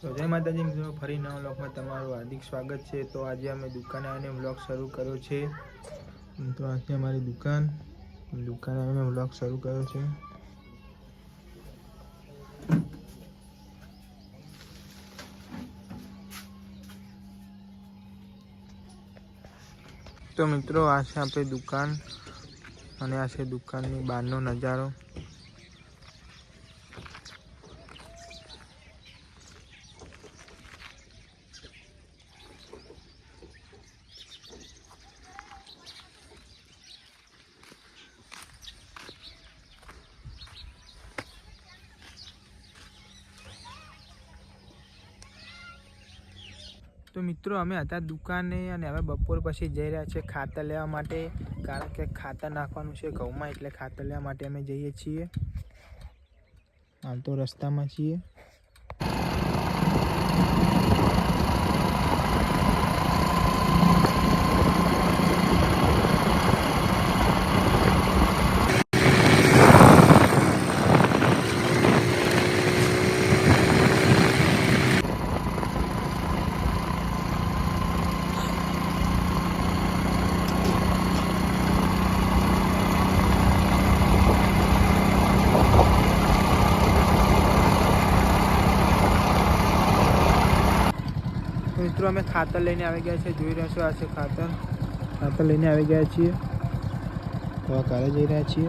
તો જય માતાજી મિત્રો, ફરી નવા બ્લોગમાં તમારું હાર્દિક સ્વાગત છે. તો આજે અમે દુકાને આવીને બ્લોગ શરૂ કર્યો છે. તો આજે અમારી દુકાન, દુકાને આવીને બ્લોગ શરૂ કર્યો છે. તો મિત્રો, આ છે આપણી દુકાન અને આ છે દુકાનની બહારનો નજારો. તો મિત્રો, અમે હતા દુકાને અને હવે બપોર પછી જઈ રહ્યા છીએ ખાતર લેવા માટે. કારણ કે ખાતર નાખવાનું છે ઘઉંમાં, એટલે ખાતર લેવા માટે અમે જઈએ છીએ. હાલ તો રસ્તામાં છીએ. મિત્રો, અમે ખાતર લઈને આવી ગયા છીએ. જોઈ રહ્યા છો, આ છે ખાતર. ખાતર લઈને આવી ગયા છીએ. આ ઘરે જઈ રહ્યા છીએ.